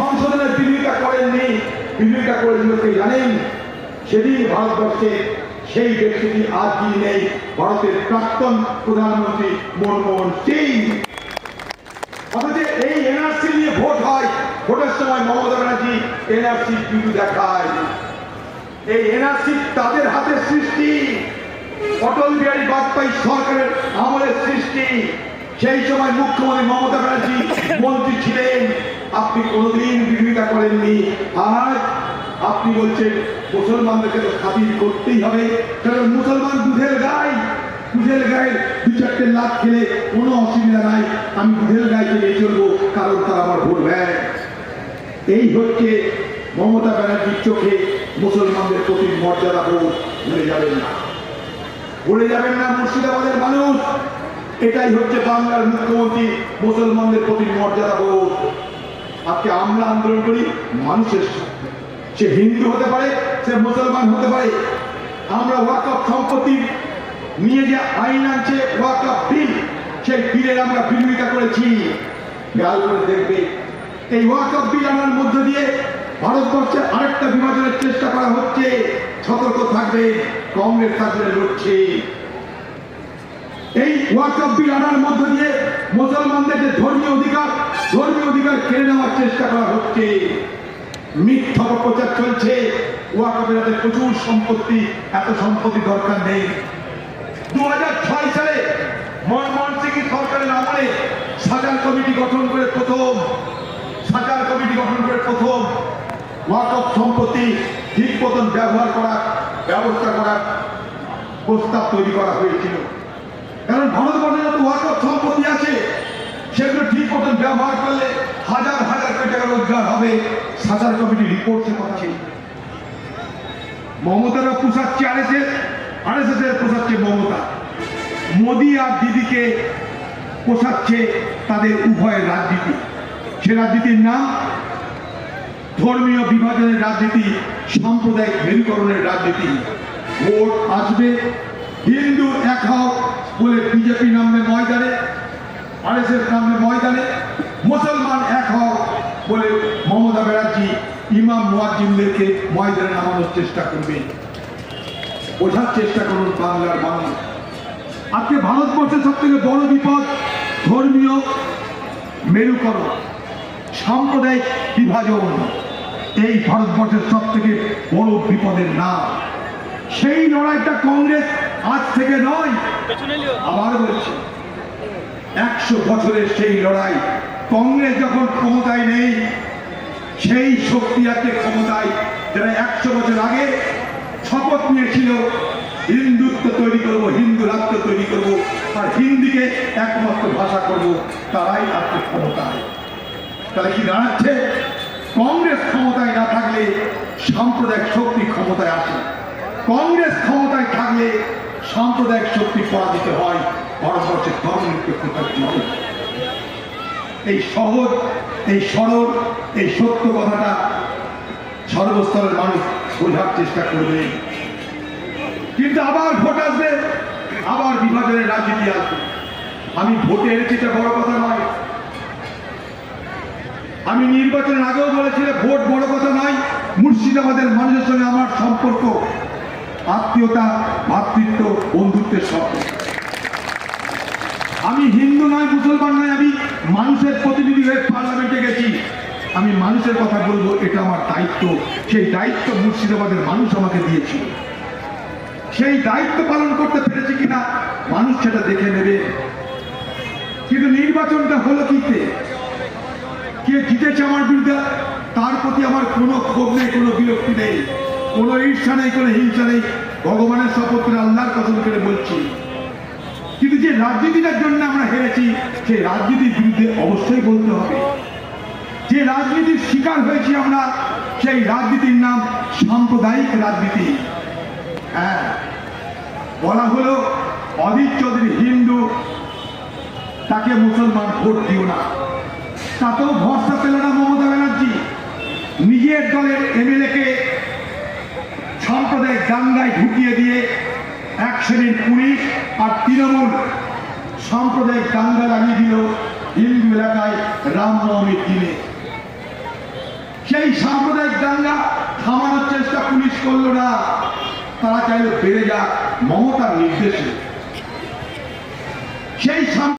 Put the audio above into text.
সংশোধনের বিরোধিতা করেননি, বিরোধিতা করেছিল কে জানেন, সেদিন ভারতবর্ষে সেই ব্যক্তিটি আজ যিনি নেই, ভারতের প্রাক্তন প্রধানমন্ত্রী মনমোহন সিং। অথচ এই এনআরসি নিয়ে ভোট হয়, ভোটের সময় মমতা ব্যানার্জি এনআরসি বিরু দেখায়। এই এনআরসি তাদের হাতে সৃষ্টি, অটল বিহারী বাজপেয়ী সরকারের আমলের সৃষ্টি। সেই সময় মুখ্যমন্ত্রী মমতা ব্যানার্জি মন্ত্রী ছিলেন। আপনি কোনোদিন বিরোধিতা করেননি। আজ আপনি বলছেন, মুসলমানদেরকে তো খাতির করতেই হবে। কারণ মুসলমান দুধের গাই। দুধের গায়ের দু চারটে লাখ খেলে কোনো অসুবিধা নাই। আমি দুধের গায়ে নিয়ে চলবো, কারণ তারা আমার ভোট ব্যাগ এই হচ্ছে মমতা ব্যানার্জির চোখে মুসলমানদের প্রতি মর্যাদা বোধ। ভুলে যাবেন না। ভুলে যাবেন না মুর্শিদাবাদের মানুষ। এটাই হচ্ছে বাংলার মুখ্যমন্ত্রী মুসলমানদের প্রতি মর্যাদা বোধ। আজকে আমরা আন্দোলন করি মানুষের সে হিন্দু হতে পারে, সে মুসলমান হতে পারে। আমরা ওয়াকফ সম্পত্তি নিয়ে যে আইন আনছে ওয়াকফ বিল, সেই বিলের আমরা বিরোধিতা করেছি। খেয়াল করে দেখবে। এই ওয়াকফ বিল আনার মধ্য দিয়ে ভারতবর্ষের আরেকটা বিভাজনের চেষ্টা করা হচ্ছে। সতর্ক থাকবে, কংগ্রেস থাকবে, লড়ছে। এই ওয়াকফ বিল আনার মধ্য দিয়ে মুসলমানদের যে ধর্মীয় অধিকার ধর্মীয় অধিকার কেড়ে নেওয়ার চেষ্টা করা হচ্ছে। মিথ্যা অপপ্রচার চলছে। ওয়াকফের হাতে প্রচুর সম্পত্তি, এত সম্পত্তি দরকার নেই। দু হাজার ছয় সালে মনমোহন সিং সরকারের আমলে সাজার কমিটি গঠন করে প্রথম, সাজার কমিটি গঠন করে প্রথম ওয়াকফ সম্পত্তি ঠিক মতন ব্যবহার করার, ব্যবস্থা করার প্রস্তাব তৈরি করা হয়েছিল। তাদের উভয়ের রাজনীতি। সে রাজনীতির নাম ধর্মীয় বিভাজনের রাজনীতি, সাম্প্রদায়িক মেরুকরণের রাজনীতি। ভোট আসবে, হিন্দু এক হও বলে বিজেপি নামবে ময়দানে, আরএসএস নামবে ময়দানে, মুসলমান এক হও বলে মমতা ব্যানার্জি ইমাম মুয়াজ্জিমদেরকে ময়দানে নামানোর চেষ্টা করবে। বোঝার চেষ্টা করুন বাংলার মানুষ। আজকে ভারতবর্ষের সব থেকে বড় বিপদ ধর্মীয় মেরুকরণ, সাম্প্রদায়িক বিভাজন। এই ভারতবর্ষের সব থেকে বড় বিপদের নাম। সেই লড়াইটা কংগ্রেস আজ থেকে নয়, আবার বলছি, একশো বছরের সেই লড়াই, কংগ্রেস যখন ক্ষমতায় নেই, সেই শক্তি আছে ক্ষমতায় যারা একশো বছর আগে শপথ নিয়েছিল, হিন্দুত্ব তৈরি করব, হিন্দু রাষ্ট্র তৈরি করব, আর হিন্দিকে একমাত্র ভাষা করব, তারাই আজকে ক্ষমতায়। তাহলে কি দাঁড়াচ্ছে কংগ্রেস ক্ষমতায় না থাকলে সাম্প্রদায়িক শক্তি ক্ষমতায় আসে কংগ্রেস ক্ষমতায় থাকলে সাম্প্রদায়িক শক্তি পরাজিত হয়, ভারতবর্ষের ধর্ম নিরপেক্ষতার জন্য এই সহজ, এই সরল, এই সত্য কথাটা সর্বস্তরের মানুষ বোঝার চেষ্টা করবে। কিন্তু আবার ভোট আসবে, আবার বিভাজনের রাজনীতি আসবে। আমি ভোটে এনেছি এটা বড় কথা নয়। আমি নির্বাচনের আগেও বলেছিলাম ভোট বড় কথা নয়, মুর্শিদাবাদের মানুষের সঙ্গে আমার সম্পর্ক আত্মীয়তা ভ্রাতৃত্ব বন্ধুত্বের সম্পর্ক আমি হিন্দু নয়, মুসলমান নয়, আমি মানুষের প্রতিনিধি হয়ে পার্লামেন্টে গেছি। আমি মানুষের কথা বলব, এটা আমার দায়িত্ব। সেই দায়িত্ব মুর্শিদাবাদের মানুষ আমাকে দিয়েছিল। সেই দায়িত্ব পালন করতে পেরেছি কিনা, মানুষ সেটা দেখে নেবে। কিন্তু নির্বাচনটা হলো কিতে কে জিতেছে আমার বিরুদ্ধে, তার প্রতি আমার কোনো ক্ষোভ নেই, কোনো বিরক্তি নেই। কোনো ঈর্ষা নেই, কোনো হিংসা নেই। ভগবানের শপথ আল্লাহর কসম করে বলছি। কিন্তু যে রাজনীতিটার জন্য আমরা হেরেছি সেই রাজনীতির বিরুদ্ধে অবশ্যই বলতে হবে। যে রাজনীতির শিকার হয়েছি আমরা, সেই রাজনীতির নাম সাম্প্রদায়িক রাজনীতি। হ্যাঁ বলা হলো অধীর চৌধুরী হিন্দু, তাকে মুসলমান ভোট দিও না। তাতেও ভরসা পেল না মমতা ব্যানার্জি। নিজের দলের এমএলএকে ছাত্রদের গাঙ্গায় ঢুকিয়ে দিয়ে এক শ্রেণির পুলিশ আর তৃণমূল সাম্প্রদায়িক গাঙ্গা লাগিয়ে দিল হিন্দু এলাকায় রামনবমীর দিনে। সেই সাম্প্রদায়িক গাঙ্গা থামানোর চেষ্টা পুলিশ করল না। তারা চাইল বেড়ে যাক মমতার নির্দেশে। সেই